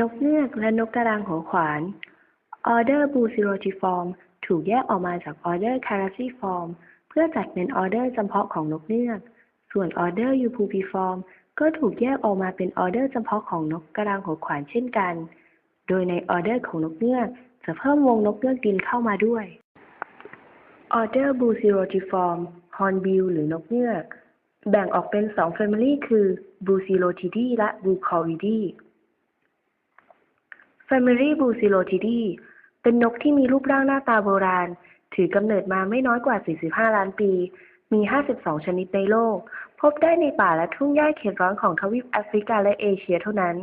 นกเงือกและนกกระดางหัวขวานออเดอร์บูซิโรจิฟอร์มถูกแยกออกมาจากออเดอร์คาราซิฟอร์มเพื่อจัดเป็นออเดอร์จำเพาะของนกเงือก ส่วนออเดอร์ยูพูปิฟอร์มก็ถูกแยกออกมาเป็นออเดอร์จำเพาะของนกกระดางหัวขวานเช่นกัน โดยในออเดอร์ของนกเงือกจะเพิ่มวงนกเงือกดินเข้ามาด้วยออเดอร์บูซิโรจิฟอร์มฮอร์นบิลหรือนกเงือก แบ่งออกเป็นสอง Family คือบูซิโ o ทิดีและบูคอริดี Family b u c i l o t i d i เป็นนกที่มีรูปร่างหน้าตาโบราณ ถือกำเนิดมาไม่น้อยกว่า 45 ล้านปี มี 52 ชนิดในโลก พบได้ในป่าและทุ่งหญ้าเขตร้อนของทวีปแอฟริกาและเอเชียเท่านั้น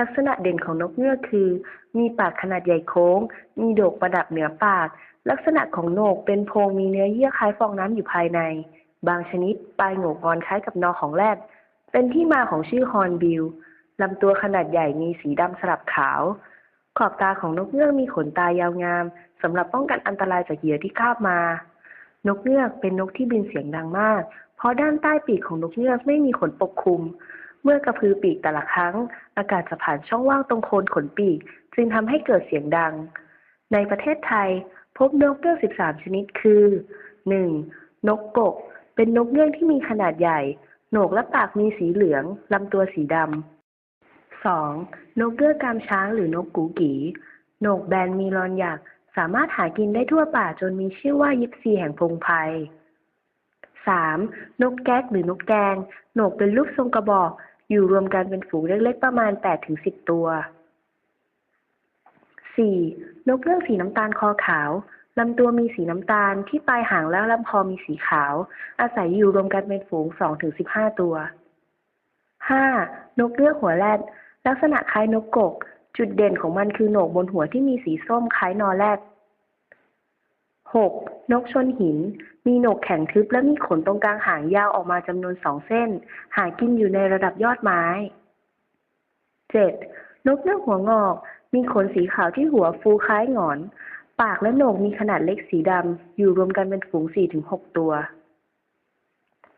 ลักษณะเด่นของนกเงือกคือ มีปากขนาดใหญ่โค้ง มีโดกประดับเหนือปาก ลักษณะของโหนกเป็นโพรงมีเนื้อเยื่อคล้ายฟองน้ำอยู่ภายใน บางชนิดปลายโหนกงอนคล้ายกับนอของแรดเป็นที่มาของชื่อฮอนบิล ลำตัวขนาดใหญ่มีสีดำสลับขาว ขอบตาของนกเงือกมีขนตายาวงามสำหรับป้องกันอันตรายจากเหยื่อที่คาบมา นกเงือกเป็นนกที่บินเสียงดังมาก เพราะด้านใต้ปีกของนกเงือกไม่มีขนปกคลุม เมื่อกระพือปีกแต่ละครั้ง อากาศจะผ่านช่องว่างตรงโคนขนปีก จึงทำให้เกิดเสียงดัง ในประเทศไทย พบนกเงือก 13 ชนิดคือ 1. นกกก เป็นนกเงือกที่มีขนาดใหญ่ โหนกและปากมีสีเหลืองลำตัวสีดำ 2. นกเงือกกามช้างหรือนกกูกีนกแบนมีรอนหยักสามารถหากินได้ทั่วป่าจนมีชื่อว่ายิปซีแห่งพงไพร 3. นกแก๊กหรือนกแกงหนกเป็นรูปทรงกระบอก อยู่รวมกันเป็นฝูงเล็กๆประมาณ 8-10 ตัว 4. นกเงือกสีน้ำตาลคอขาวลำตัวมีสีน้ำตาลที่ปลายหางและลำคอมีสีขาว อาศัยอยู่รวมกันเป็นฝูง 2-15 ตัว 5. นกเงือกหัวแรด ลักษณะคล้ายนกกก จุดเด่นของมันคือโหนกบนหัวที่มีสีส้มคล้ายนอแรด 6. นกชนหิน มีโหนกแข็งทึบและมีขนตรงกลางหางยาวออกมาจำนวนสองเส้น หากินอยู่ในระดับยอดไม้ 7. นกเงือกหัวงอก มีขนสีขาวที่หัวฟูคล้ายหงอน ปากและโหนกมีขนาดเล็กสีดำ อยู่รวมกันเป็นฝูง4-6 ตัว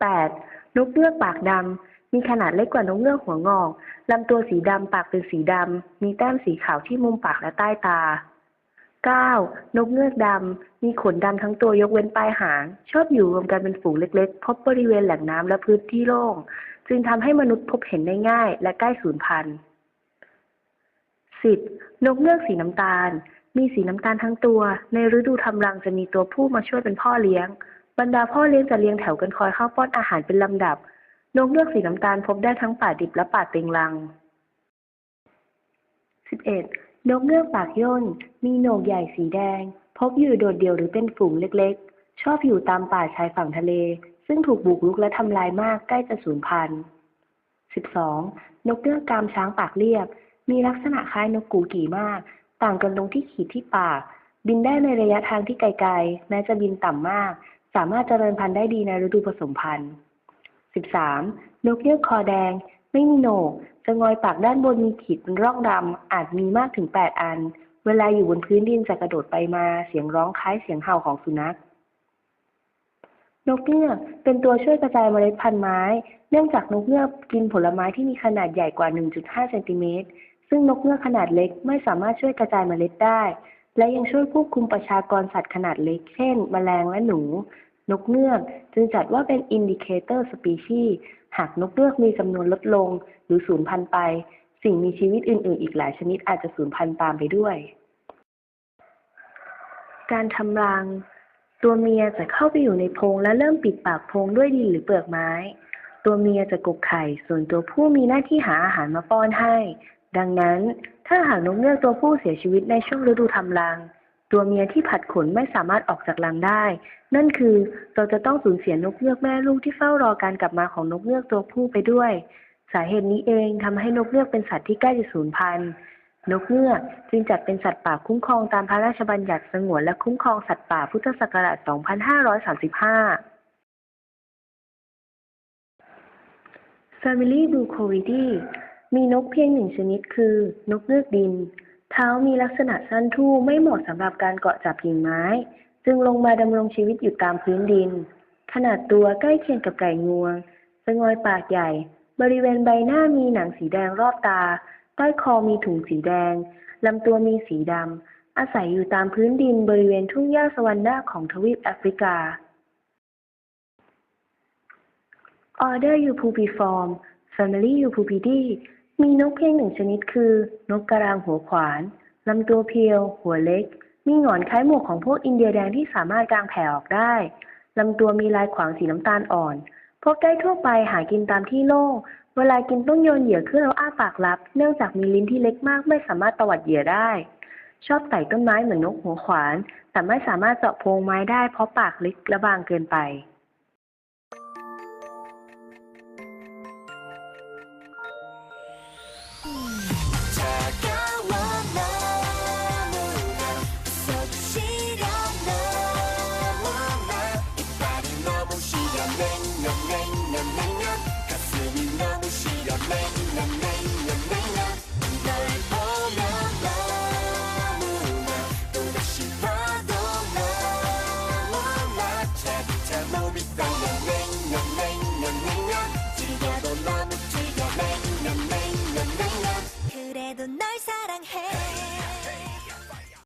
8. นกเงือกปากดำ มีขนาดเล็กกว่านกเงือกหัวงอกลำตัวสีดำปากเป็นสีดำ มีแต้มสีขาวที่มุมปากและใต้ตา 9. นกเงือกดำ มีขนดำทั้งตัวยกเว้นปลายหาง ชอบอยู่รวมกันเป็นฝูงเล็กๆ พบบริเวณแหล่งน้ำและพื้นที่โล่ง จึงทำให้มนุษย์พบเห็นได้ง่าย และใกล้สูญพันธุ์ 10. นกเงือกสีน้ำตาล มีสีน้ำตาลทั้งตัว ในฤดูทำรังจะมีตัวผู้มาช่วยเป็นพ่อเลี้ยง บรรดาพ่อเลี้ยงจะเลี้ยงแถวกันคอยเข้าป้อนอาหารเป็นลำดับ นกเงือกสีน้ำตาลพบได้ทั้งป่าดิบและป่าเต็งรัง 11. นกเงือกปากย่น มีโหนกใหญ่สีแดง พบอยู่โดดเดี่ยวหรือเป็นฝูงเล็กๆ ชอบอยู่ตามป่าชายฝั่งทะเล ซึ่งถูกบุกรุกและทำลายมากใกล้จะสูญพันธุ์ 12. นกเงือกกามช้างปากเรียบ มีลักษณะคล้ายนกกูกี่มาก ต่างกันตรงที่ขีดที่ปาก บินได้ในระยะทางที่ไกลๆ แม้จะบินต่ำมาก สามารถเจริญพันธุ์ได้ดีในฤดูผสมพันธุ์ 13. นกเงือกคอแดง ไม่มีโหนก จะงอยปากด้านบนมีขีดเป็นร่องดำ อาจมีมากถึง 8 อัน เวลาอยู่บนพื้นดินจะกระโดดไปมา เสียงร้องคล้ายเสียงเห่าของสุนัข นกเงือกเป็นตัวช่วยกระจายเมล็ดพันธุ์ไม้ เนื่องจากนกเงือกกินผลไม้ที่มีขนาดใหญ่กว่า 1.5เซนติเมตร ซึ่งนกเงือกขนาดเล็กไม่สามารถช่วยกระจายเมล็ดได้และยังช่วยควบคุมประชากรสัตว์ขนาดเล็ก เช่นแมลงและหนู นกเงือกจึงจัดว่าเป็น Indicator Species หากนกเงือกมีจำนวนลดลงหรือสูญพันธุ์ไป สิ่งมีชีวิตอื่น ๆ อีกหลายชนิดอาจจะสูญพันธุ์ตามไปด้วย การทำรัง ตัวเมียจะเข้าไปอยู่ในโพรงและเริ่มปิดปากโพรงด้วยดินหรือเปลือกไม้ ตัวเมียจะกกไข่ ส่วนตัวผู้มีหน้าที่หาอาหารมาป้อนให้ ดังนั้น ถ้าหากนกเงือกตัวผู้เสียชีวิตในช่วงฤดูทำรัง ตัวเมียที่ผัดขนไม่สามารถออกจากรังได้ นั่นคือเราจะต้องสูญเสียนกเงือกแม่ลูกที่เฝ้ารอการกลับมาของนกเงือกตัวผู้ไปด้วย สาเหตุนี้เองทำให้นกเงือกเป็นสัตว์ที่ใกล้จะสูญพันธุ์ นกเงือกจึงจัดเป็นสัตว์ป่าคุ้มครองตามพระราชบัญญัติสงวนและคุ้มครองสัตว์ป่าพุทธศักราช 2535 Family Bucolidae มีนกเพียงหนึ่งชนิดคือนกเงือกดิน เท้ามีลักษณะสั้นทู่ไม่เหมาะสำหรับการเกาะจับกิ่งไม้ จึงลงมาดำรงชีวิตอยู่ตามพื้นดิน ขนาดตัวใกล้เคียงกับไก่งวงจะงอยปากใหญ่ บริเวณใบหน้ามีหนังสีแดงรอบตา ใต้คอมีถุงสีแดงลำตัวมีสีดำ อาศัยอยู่ตามพื้นดินบริเวณทุ่งหญ้าสวันนาของทวีปแอฟริกา Order Eupupiform Family Eupupidae มีนกเพียงหนึ่งชนิดคือ นกกระรางหัวขวานลำตัวเพียว หัวเล็ก มีหงอนคล้ายหมวกของพวกอินเดียแดงที่สามารถกางแผ่ออกได้ลำตัวมีลายขวางสีน้ำตาลอ่อน พบได้ทั่วไปหากินตามที่โล่ง เวลากินต้องโยนเหยื่อขึ้นแล้วอ้าปากรับ เนื่องจากมีลิ้นที่เล็กมากไม่สามารถตวัดเหยื่อได้ ชอบไต่ต้นไม้เหมือนนกหัวขวาน แต่ไม่สามารถเจาะโพรงไม้ได้เพราะปากเล็กและบางเกินไป